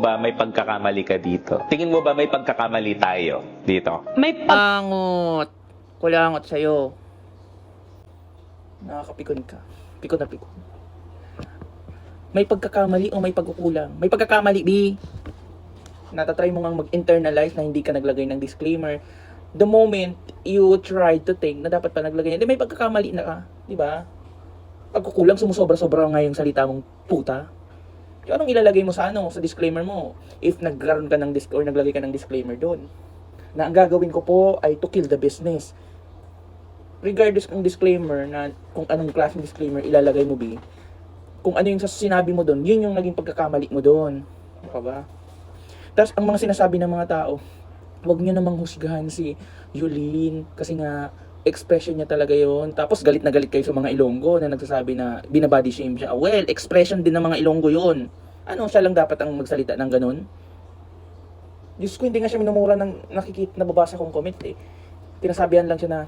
ba may pagkakamali ka dito? Tingin mo ba may pagkakamali tayo dito? May pag... Angot. Kulangot sa'yo. Nakakapikon ka. Pikon na pikon. May pagkakamali o may pagkukulang? May pagkakamali, B. Natatry mo nga mag-internalize na hindi ka naglagay ng disclaimer. The moment you try to think na dapat pa naglagay, hindi may pagkakamali na ka. Di ba? Pagkukulang, sumusobra-sobra nga yung salita mong puta. So, anong ilalagay mo sa ano, sa disclaimer mo? If nagkaroon ka ng disc or naglagay ka ng disclaimer doon na ang gagawin ko po ay to kill the business. Regardless ng disclaimer na kung anong klaseng disclaimer ilalagay mo, B, kung ano yung sinabi mo doon, yun yung naging pagkakamali mo doon. Ano ba? Tapos, ang mga sinasabi ng mga tao, huwag nyo namang husgahan si Yulin kasi nga expression niya talaga yon Tapos galit na galit kayo sa mga Ilonggo na nagsasabi na binabody shame siya. Well, expression din ng mga Ilonggo yon Ano, siya lang dapat ang magsalita ng ganun? Diyos ko, hindi nga siya minumura ng nakikita, nababasa kong comment eh. Pinasabihan lang siya na,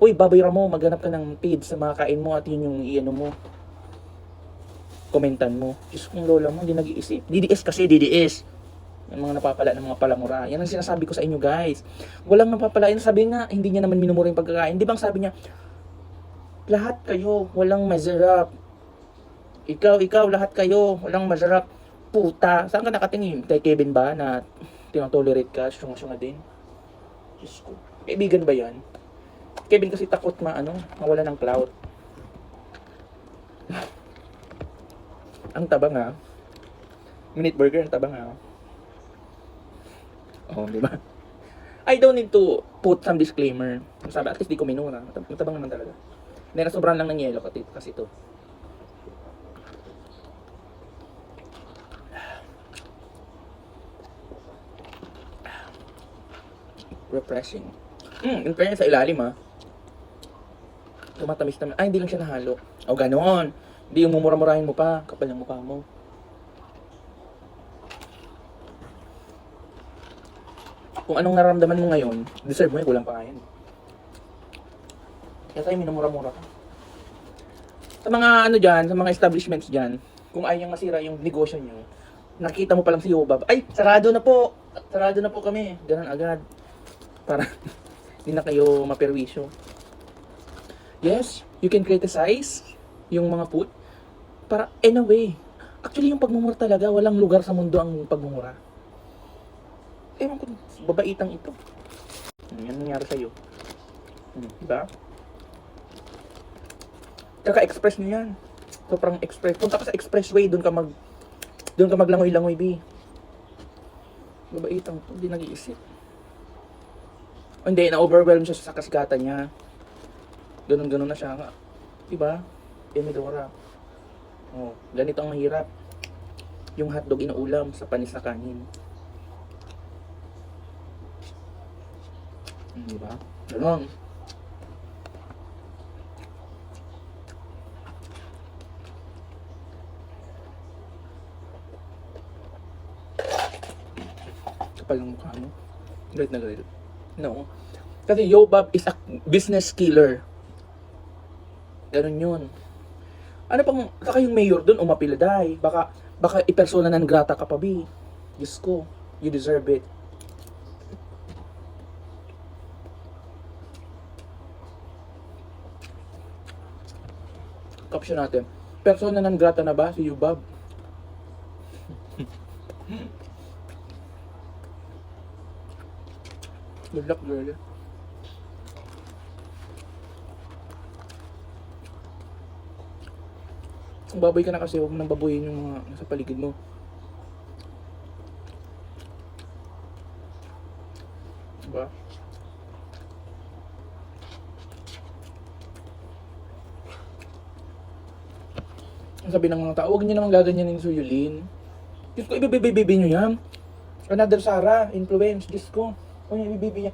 Uy, babayra mo, maghanap ka ng page sa mga kain mo at yun yung iano mo. Komentan mo. Diyos kong lola mo, hindi nag-iisip. DDS kasi, DDS. Yung mga napapala ng mga palamura. Yan ang sinasabi ko sa inyo guys. Walang napapala. Yan sabi nga, hindi niya naman minumura yung pagkakain. Di bang sabi niya, lahat kayo, walang masarap. Ikaw, ikaw, lahat kayo, walang masarap. Puta. Saan ka nakatingin? Kay Kevin ba na tinotolerate ka, syunga-syunga din? Diyos ko. Kaibigan ba yan? Kevin kasi takot ma, ano, mawala ng cloud. ang taba nga. Minute burger, ang taba nga. Oh, di ba? I don't need to put some disclaimer. Sabi, at least di ko minura. Matab- Matabang naman talaga. Na sobrang lang ng yelo kasi, kasi ito. Refreshing. Mm, in fairness sa ilalim ah. Tumatamis naman. Ay, hindi lang siya nahalo. O ganon. Hindi yung mumura-murahin mo pa. Kapal ng mukha mo. Kung anong naramdaman mo ngayon, deserve mo yan, kulang pa nga yan. Kaya tayo minumura-mura ka. Sa mga ano dyan, sa mga establishments dyan, kung ayaw niyang masira yung negosyo niyo, nakita mo pa lang si Yobab, ay, sarado na po! Sarado na po kami. Ganun agad. Para hindi na kayo maperwisyo. Yes, you can criticize yung mga food. Para, in a way, actually yung pagmumura talaga, walang lugar sa mundo ang pagmumura. Ewan ko, babaitang ito. Hmm, Yan nangyari sa'yo. Hmm, diba? Kaka-express niyo yan. Sobrang express. Punta ka sa expressway, doon ka mag... Doon ka maglangoy-langoy, B. Babaitang to, hindi nag-iisip. O, hindi, na-overwhelm siya sa kasigatan niya. Ganun-ganun na siya. Diba? Emidora. Oh, ganito ang mahirap. Yung hotdog inuulam sa panis na kanin. Hmm, Diba? Ganon. Kapal ng mukha mo. Galit na galit. No. Kasi Yobab is a business killer. Ganun yun. Ano pang, saka yung mayor doon umapiliday. Baka, baka ipersona ng grata ka pa, B. Diyos ko, you deserve it. Caption natin. Persona ng grata na ba si Yubab? Good luck, girl. Kung baboy ka na kasi, huwag nang baboyin yung mga nasa paligid mo. Diba? Ang sabi ng mga tao, huwag niyo naman gaganyanin si Yulin. Diyos ko, ibibibibi niyo yan. Another Sarah, influence, Diyos ko. Huwag niyo ibibibi niya.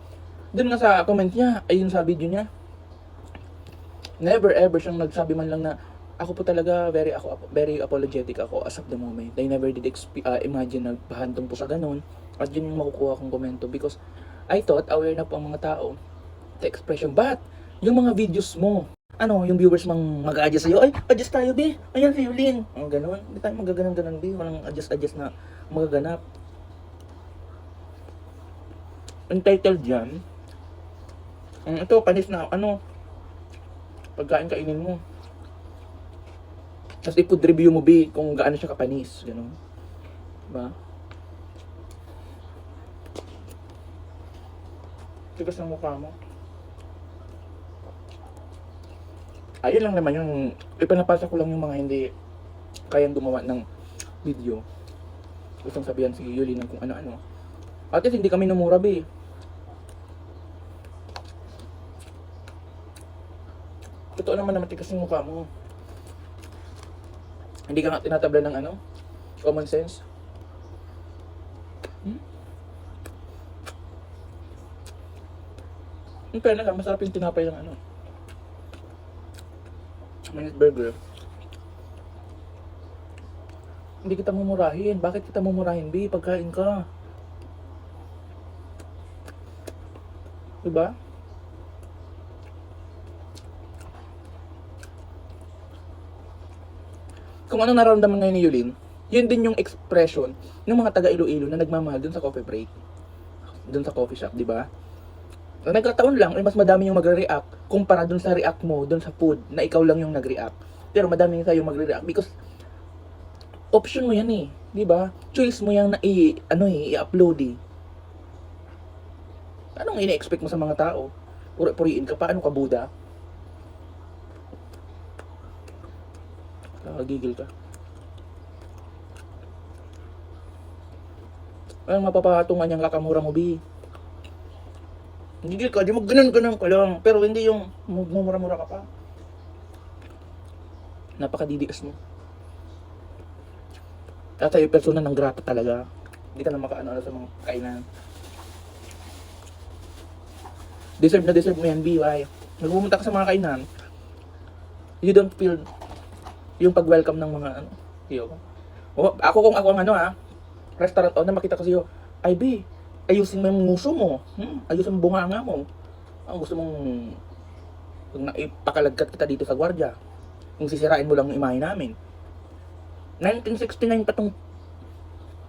Doon nga sa comment niya, ayun sa video niya. Never ever siyang nagsabi man lang na ako po talaga very ako very apologetic ako as of the moment. I never did exp- uh, imagine na bahantong po sa ganun. At yun yung makukuha kong komento because I thought aware na po ang mga tao sa expression. But, yung mga videos mo, ano, yung viewers mang mag-adjust sa'yo, ay, adjust tayo, be. Ayan, si Yulin. Ang ganun. Hindi tayo magaganon-ganon, be. Walang adjust-adjust na magaganap. Ang title dyan, ang ito, panis na, ano, pagkain kainin mo. Tapos i-food review mo, be, kung gaano siya kapanis. Ganun. Diba? Tigas ng mukha mo. Ayun lang naman yung ipinapasa ko lang yung mga hindi kayang gumawa ng video. Gustong sabihan si Yuli ng kung ano-ano. At least hindi kami namura, be. Totoo naman na matigas yung mukha mo. Hindi ka nga tinatabla ng ano? Common sense. Hmm? Yung pera lang, masarap yung tinapay ng ano. Minute burger. Hindi kita mumurahin. Bakit kita mumurahin, B? Pagkain ka. Diba? Kung ano nararamdaman ngayon ni Yulin, yun din yung expression ng mga taga Iloilo na nagmamahal dun sa coffee break. Dun sa coffee shop, di ba? Nagkataon lang, eh, mas madami yung magre-react kumpara dun sa react mo, dun sa food, na ikaw lang yung nag-react. Pero madami yung sa'yo magre-react because option mo yan eh. Di ba? Choice mo yan na i, ano eh, i-upload eh. Anong ina-expect mo sa mga tao? Puri-puriin ka pa, ano ka, Buddha? Nakagigil ka. Anong mapapatungan niyang kakamura mo, B? Gigil ka, di mo ganun-ganun ka lang. Pero hindi yung mumura-mura ka pa. Napakadidias mo. At sa'yo, persona ng grata talaga. Hindi ka na makaano sa mga kainan. Deserve na deserve mo yan, B. Why? Nagpumunta ka sa mga kainan, you don't feel yung pag-welcome ng mga ano. Yo. O, ako kung ako ang ano ha, restaurant owner, makita ko sa'yo, ay B, ayusin mo yung nguso mo. Hmm, ayusin mo bunganga mo. Ang gusto mong kung naipakalagkat kita dito sa gwardiya, kung sisirain mo lang yung imahe namin. 1969 pa tong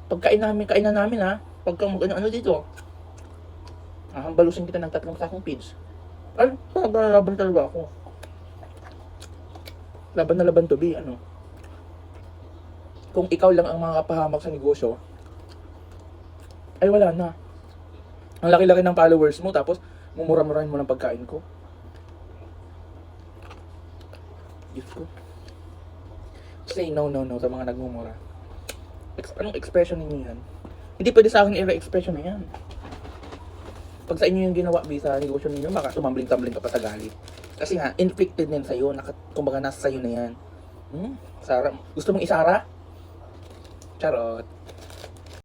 pagkain namin, kainan namin ha. Pagka mag ano, ano dito. Hahambalusin kita ng tatlong sakong pids. Ay, laban talaga ako. Laban na laban to be, ano. Kung ikaw lang ang mga kapahamak sa negosyo, ay wala na. Ang laki-laki ng followers mo, tapos mumura-murahin mo ng pagkain ko. Diyos ko. Say no, no, no sa mga nagmumura. Ex- anong expression ninyo yan? Hindi pwede sa akin i-expression na yan. Pag sa inyo yung ginawa, B, sa negosyo ninyo, baka tumambling-tambling ka pa sa galit. Kasi nga, inflicted din sa'yo. Naka, kumbaga, nasa sa'yo na yan. Hmm? Sara, gusto mong isara? Charot.